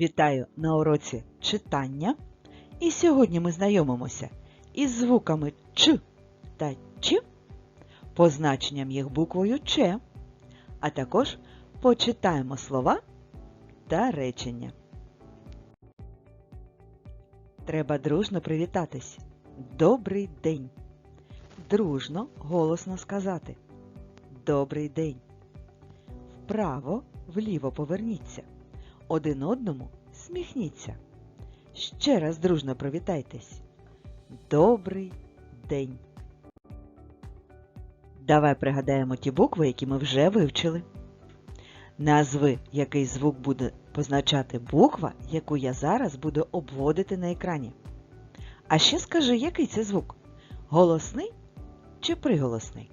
Вітаю на уроці читання. І сьогодні ми знайомимося із звуками Ч та Ч, позначенням їх буквою Ч, а також почитаємо слова та речення. Треба дружно привітатись. Добрий день. Дружно голосно сказати. Добрий день. Вправо, вліво поверніться. Один одному сміхніться. Ще раз дружно привітайтесь. Добрий день. Давай пригадаємо ті букви, які ми вже вивчили. Назви, який звук буде позначати буква, яку я зараз буду обводити на екрані. А ще скажи, який це звук? Голосний чи приголосний?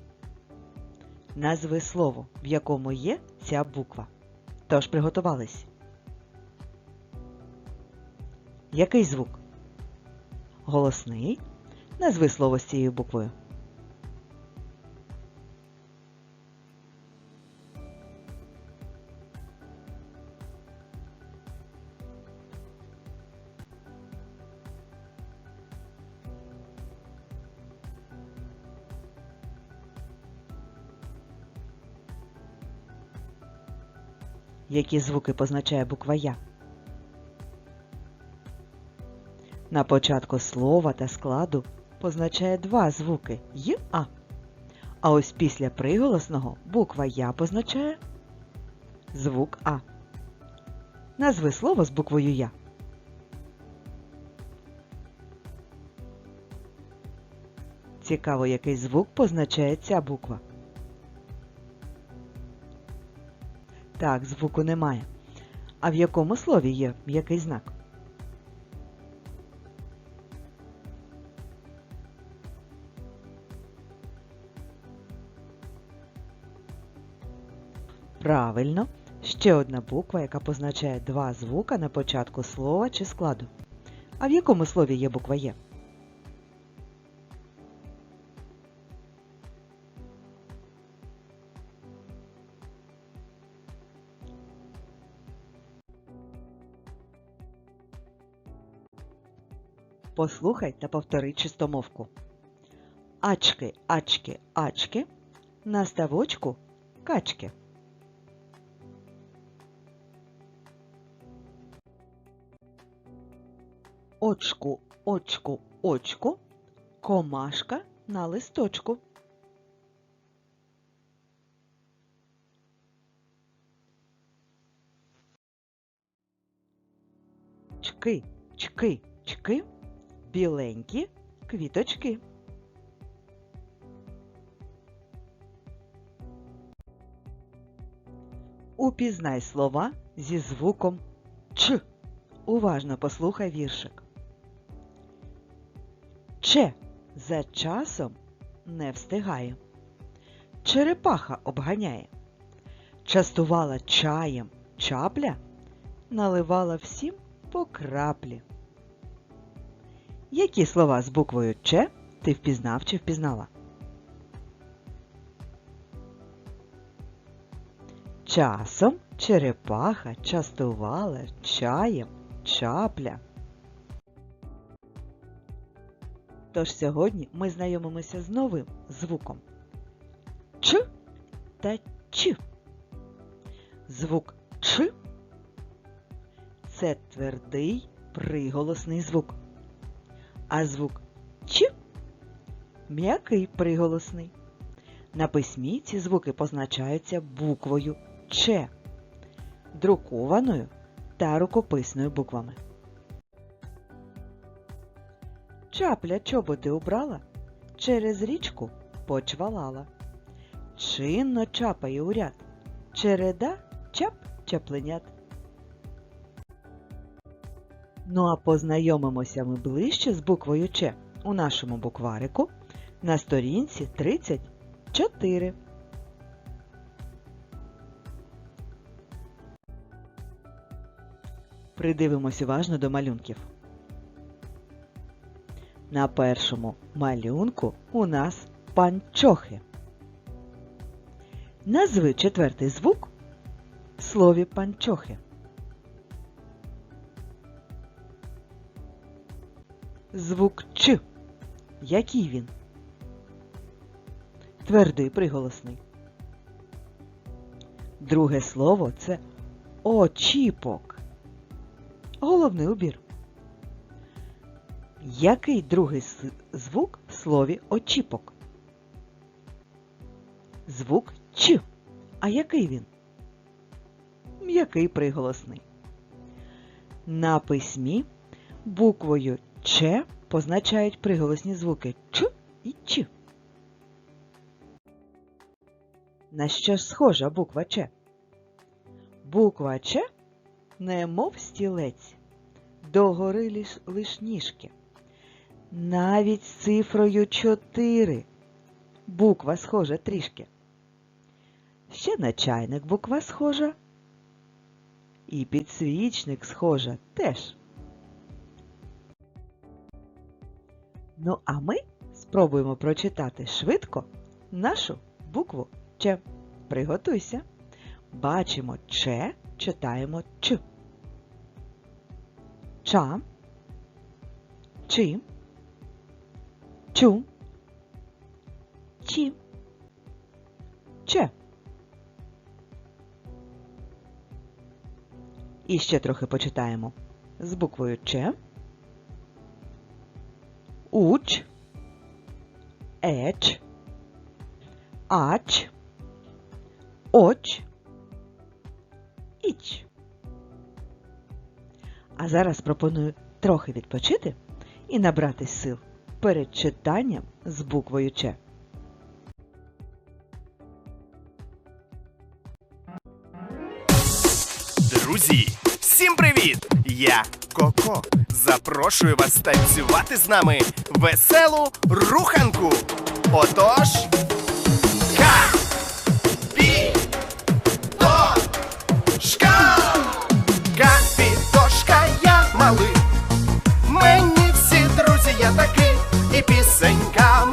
Назви слово, в якому є ця буква. Тож приготувались. Який звук? Голосний. Назви слово з цією буквою. Які звуки позначає буква Я? На початку слова та складу позначає два звуки Й А. А ось після приголосного буква Я позначає звук А. Назви слово з буквою Я. Цікаво, який звук позначає ця буква. Так, звуку немає. А в якому слові є який знак? Правильно, ще одна буква, яка позначає два звука на початку слова чи складу. А в якому слові є буква Є? Послухай та повтори чистомовку. Ачки, ачки, ачки. На ставочку качки. Очку, очку, очку. Комашка на листочку. Чки, чки, чки. Біленькі квіточки. Упізнай слова зі звуком Ч. Уважно послухай віршик. Че за часом не встигає. Черепаха обганяє. Частувала чаєм чапля, наливала всім по краплі. Які слова з буквою Ч ти впізнав чи впізнала? Часом черепаха частувала чаєм чапля. Тож сьогодні ми знайомимося з новим звуком Ч та Ч. Звук Ч це твердий приголосний звук. А звук Ч м'який приголосний. На письмі ці звуки позначаються буквою Ч, друкованою та рукописною буквами. Чапля чоботи убрала, через річку почвалала. Чинно чапає у ряд, череда чап чапленят. Ну а познайомимося ми ближче з буквою Ч у нашому букварику на сторінці 34. Придивимось уважно до малюнків. На першому малюнку у нас панчохи. Назви четвертий звук в слові панчохи. Звук Ч. Який він? Твердий приголосний. Друге слово це очіпок. Головний убір. Який другий звук в слові очіпок? Звук Ч. А який він? М'який приголосний. На письмі буквою Ч позначають приголосні звуки Ч і Ч. На що ж схожа буква Ч? Буква Ч немов стілець, догори лиш, лиш ніжки. Навіть з цифрою 4 буква схожа трішки. Ще на чайник буква схожа. І підсвічник схожа теж. Ну, а ми спробуємо прочитати швидко нашу букву Ч. Приготуйся. Бачимо Ч, читаємо Ч. Ча. Чи. Чу. Чі. Че. І ще трохи почитаємо з буквою Ч. Уч. Еч. Ач. Оч. Іч. А зараз пропоную трохи відпочити і набратись сил перед читанням з буквою Ч. Друзі, всім привіт! Я Коко. Запрошую вас танцювати з нами веселу руханку. Отож. І пісенька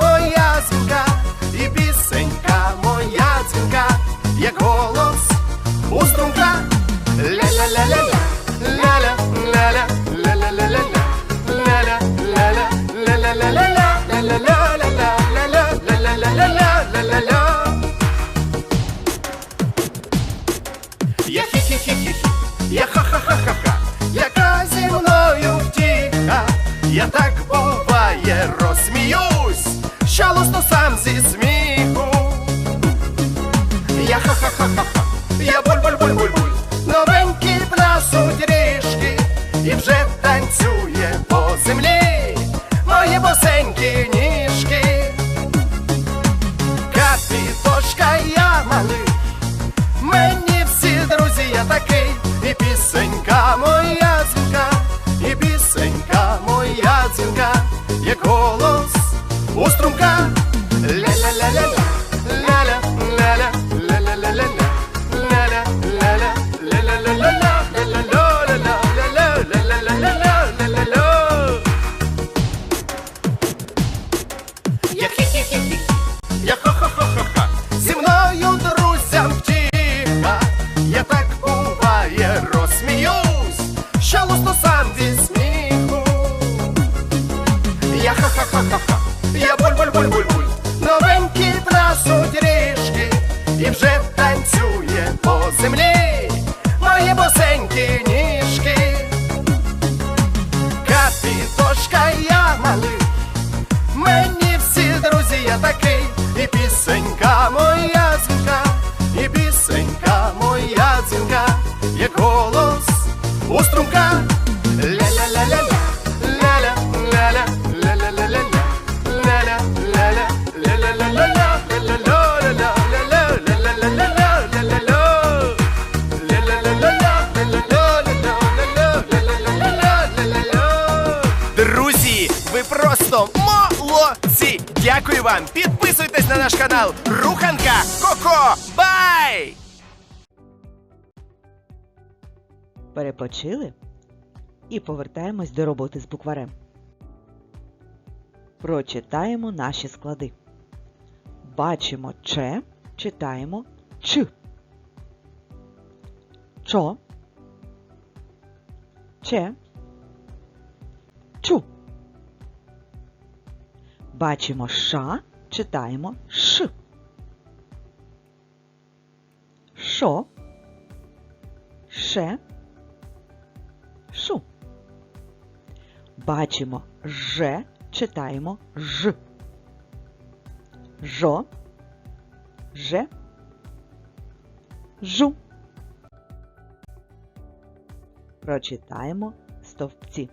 Я буль-буль-буль-буль-буль, новенькі плясуть ріжки, і вже Дякую вам! Підписуйтесь на наш канал Руханка Коко! Бай! Перепочили і повертаємось до роботи з букварем. Прочитаємо наші склади. Бачимо Ч, читаємо Ч. Чо. Че. Чу. Бачимо ша, читаємо ш. Шо. Ше. Шу. Бачимо ж, читаємо ж. Жо. Ж. Жу. Прочитаємо стовпці.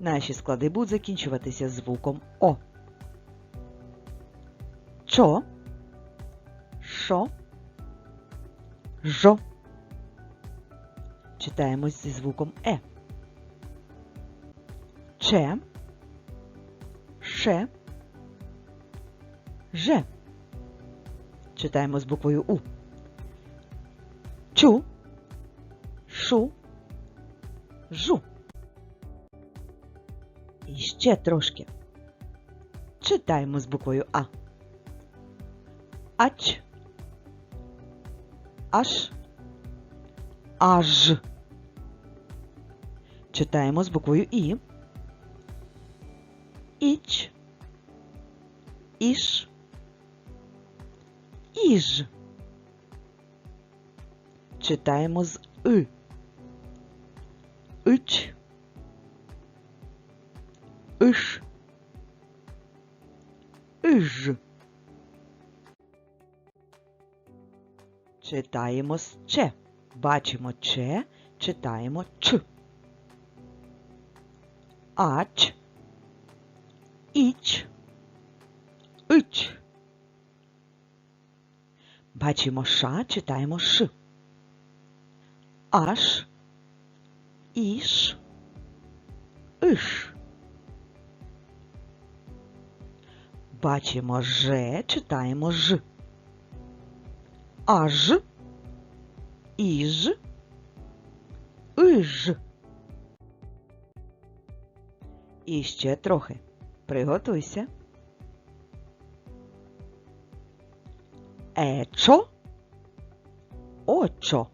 Наші склади будуть закінчуватися звуком О. Чо. Шо. Жо. Читаємо зі звуком Е. Че. Ше. Же. Читаємо з буквою У. Чу. Шу. Жу. І ще трошки. Читаємо з буквою А. Ач. Аш. Аж. Читаємо з буквою І. Іч. Іш. Іж. Читаємо з И. Ич. Иш. Иж. Читаємо з Ч. Бачимо Ч, читаємо Ч. Ач. Іч. Ич. Бачимо ша, читаємо ш. Аш. Іш. Иш. Бачимо ж, читаємо ж. Аж. Іж. Иж. І ще трохи. Приготуйся. Ечо. Очо.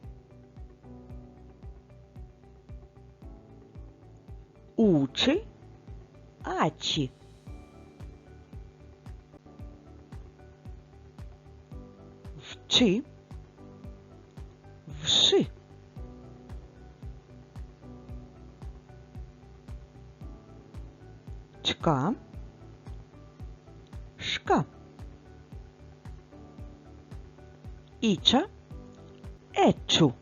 Учи. Ачі. Вчи. Вши. Чка. Шка. Іча. Ечу.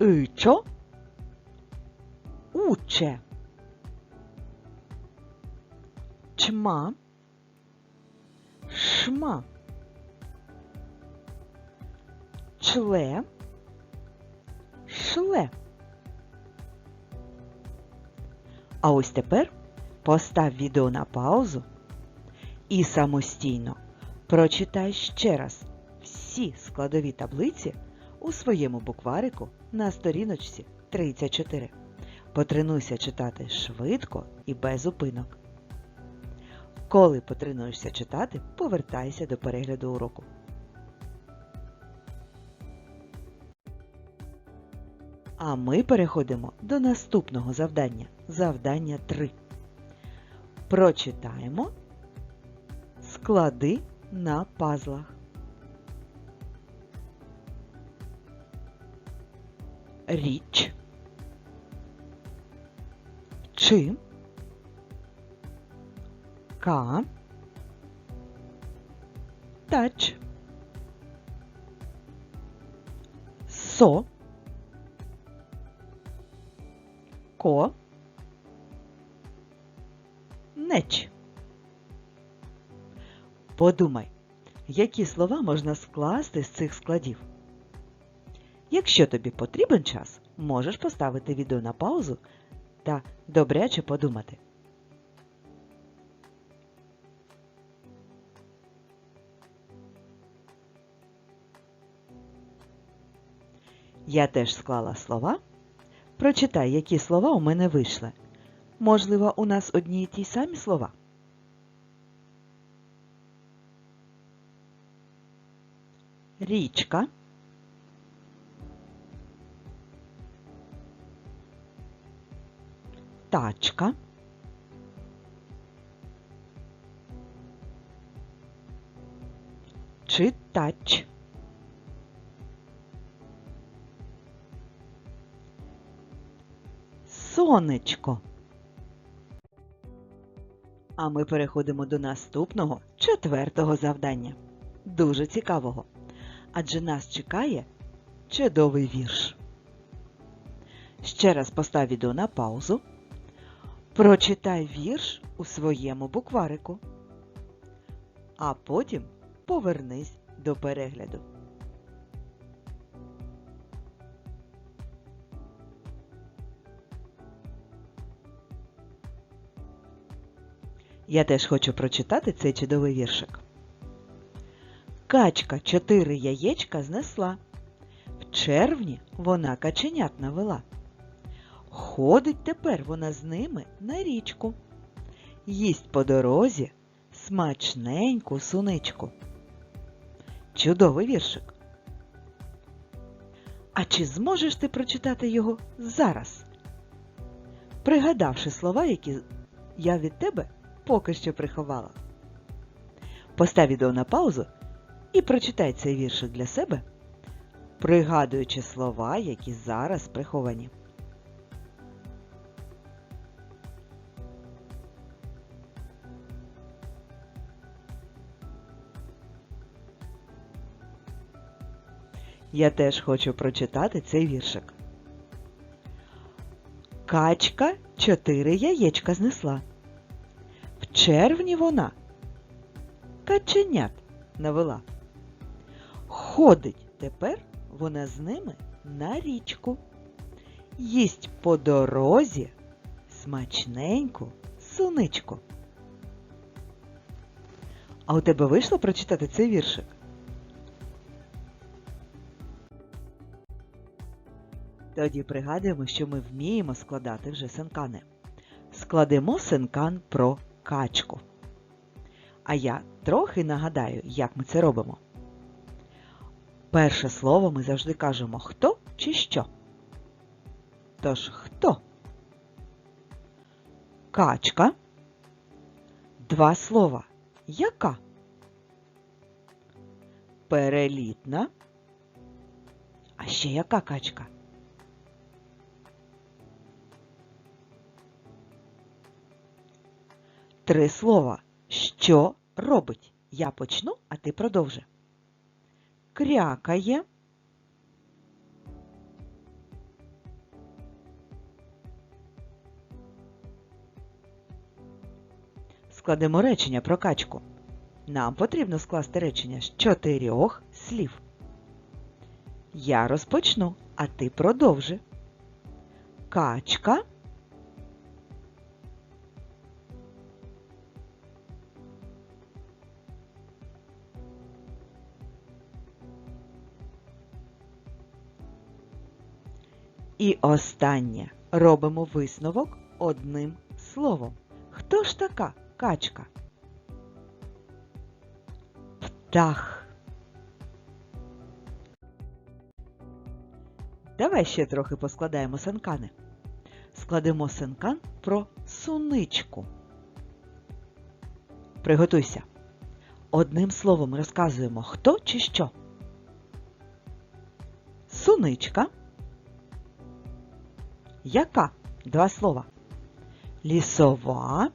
Ичо. Уче. Чма. Шма. Чле. Шле. А ось тепер постав відео на паузу і самостійно прочитай ще раз всі складові таблиці у своєму букварику на сторіночці 34. Потренуйся читати швидко і без зупинок. Коли потренуєшся читати, повертайся до перегляду уроку. А ми переходимо до наступного завдання. Завдання 3. Прочитаємо склади на пазлах. Річ. Чи. Ка. Тач. Со. Ко. Неч. Подумай, які слова можна скласти з цих складів. Якщо тобі потрібен час, можеш поставити відео на паузу та добряче подумати. Я теж склала слова. Прочитай, які слова у мене вийшли. Можливо, у нас одні й ті самі слова. Річка. тачка. Читач. Сонечко. А ми переходимо до наступного четвертого завдання. Дуже цікавого. Адже нас чекає чудовий вірш. Ще раз постав відео на паузу. Прочитай вірш у своєму букварику. А потім повернись до перегляду. Я теж хочу прочитати цей чудовий віршик. Качка чотири яєчка знесла. В червні вона каченят навела. Ходить тепер вона з ними на річку. Їсть по дорозі смачненьку суничку. Чудовий віршик. А чи зможеш ти прочитати його зараз? Пригадавши слова, які я від тебе поки що приховала. Постав відео на паузу і прочитай цей віршик для себе, пригадуючи слова, які зараз приховані. Я теж хочу прочитати цей віршик. Качка чотири яєчка знесла. Червні вона каченят навела. Ходить тепер вона з ними на річку. Їсть по дорозі смачненьку суничку. А у тебе вийшло прочитати цей віршик? Тоді пригадуємо, що ми вміємо складати вже синкани. Складемо синкан про качку. А я трохи нагадаю, як ми це робимо. Перше слово ми завжди кажемо хто чи що. Тож хто? Качка. Два слова. Яка? Перелітна. А ще яка качка? Три слова. Що робить? Я почну, а ти продовжи. Крякає. Складемо речення про качку. Нам потрібно скласти речення з чотирьох слів. Я розпочну, а ти продовжи. Качка. І останнє робимо висновок одним словом. Хто ж така качка? Птах. Давай ще трохи поскладаємо синкани. Складемо синкан про суничку. Приготуйся. Одним словом розказуємо, хто чи що. Суничка. Яка? Два слова. Лісова.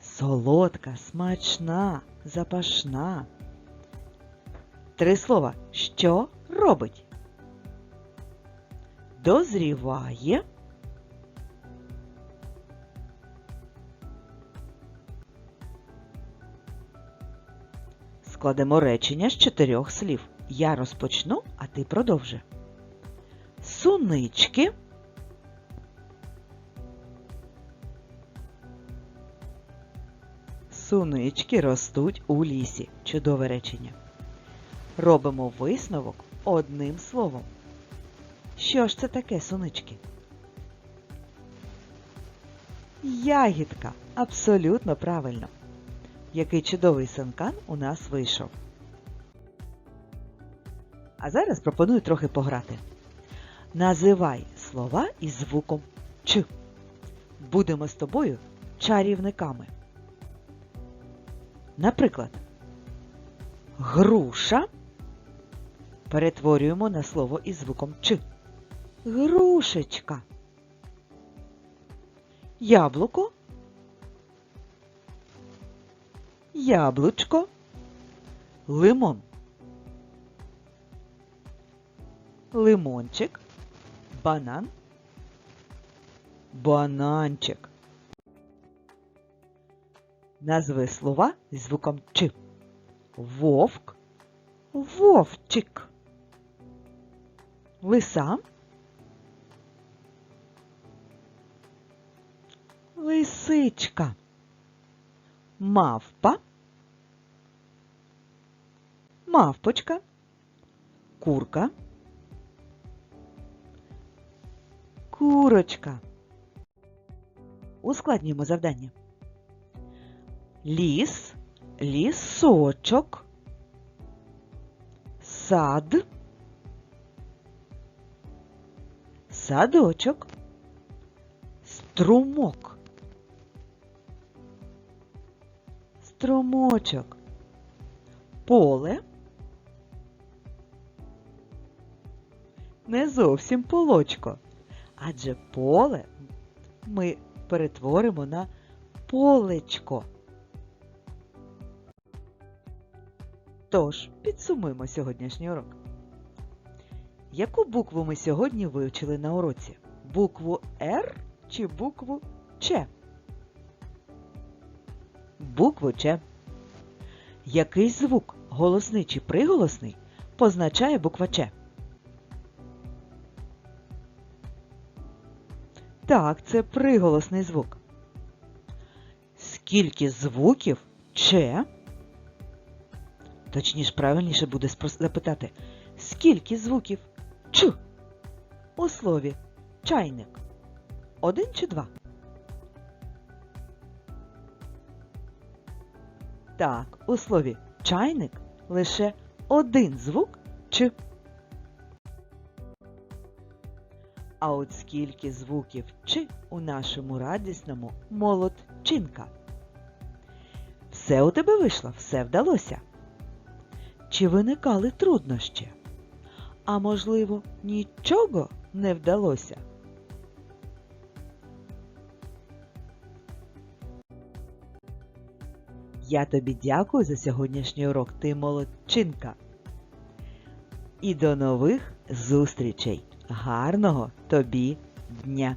Солодка, смачна, запашна. Три слова. Що робить? Дозріває. Складемо речення з чотирьох слів. Я розпочну, а ти продовжи. Сунички. Сунички ростуть у лісі. Чудове речення. Робимо висновок одним словом. Що ж це таке сунички? Ягідка. Абсолютно правильно. Який чудовий санкан у нас вийшов. А зараз пропоную трохи пограти. Називай слова із звуком Ч. Будемо з тобою чарівниками. Наприклад, груша перетворюємо на слово із звуком Ч. Грушечка. Яблуко. Яблучко. Лимон. Лимончик. Банан. Бананчик. Назви слова зі звуком Ч. Вовк. Вовчик. Лиса. Лисичка. Мавпа. Мавпочка. Курка. Курочка. Ускладнюємо завдання. Ліс, лісочок, сад, садочок, струмок, струмочок, поле, не зовсім полочко, адже поле ми перетворимо на полечко. Тож, підсумуємо сьогоднішній урок. Яку букву ми сьогодні вивчили на уроці? Букву Р чи букву Ч? Букву Ч. Який звук, голосний чи приголосний, позначає буква Ч? Так, це приголосний звук. Скільки звуків Ч? Точніше, правильніше буде запитати, скільки звуків Ч у слові чайник? Один чи два? Так, у слові чайник лише один звук Ч. А от скільки звуків Ч у нашому радісному молодчинка? Все у тебе вийшло, все вдалося. Чи виникали труднощі? А можливо, нічого не вдалося? Я тобі дякую за сьогоднішній урок. Ти молодчинка. І до нових зустрічей. Гарного тобі дня!